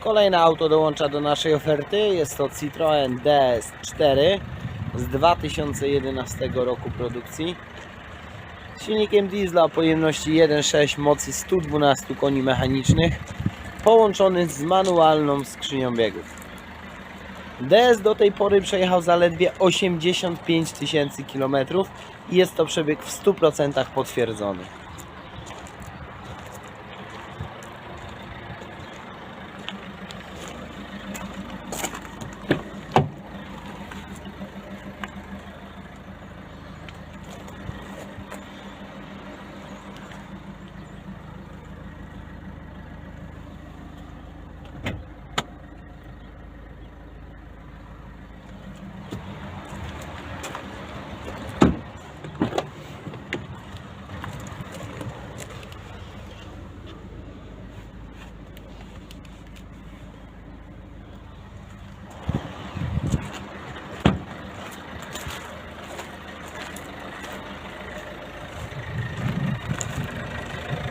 Kolejne auto dołącza do naszej oferty. Jest to Citroen DS4 z 2011 roku produkcji. Z silnikiem diesla o pojemności 1.6 mocy 112 koni mechanicznych połączony z manualną skrzynią biegów. DS do tej pory przejechał zaledwie 85 tysięcy km i jest to przebieg w 100% potwierdzony.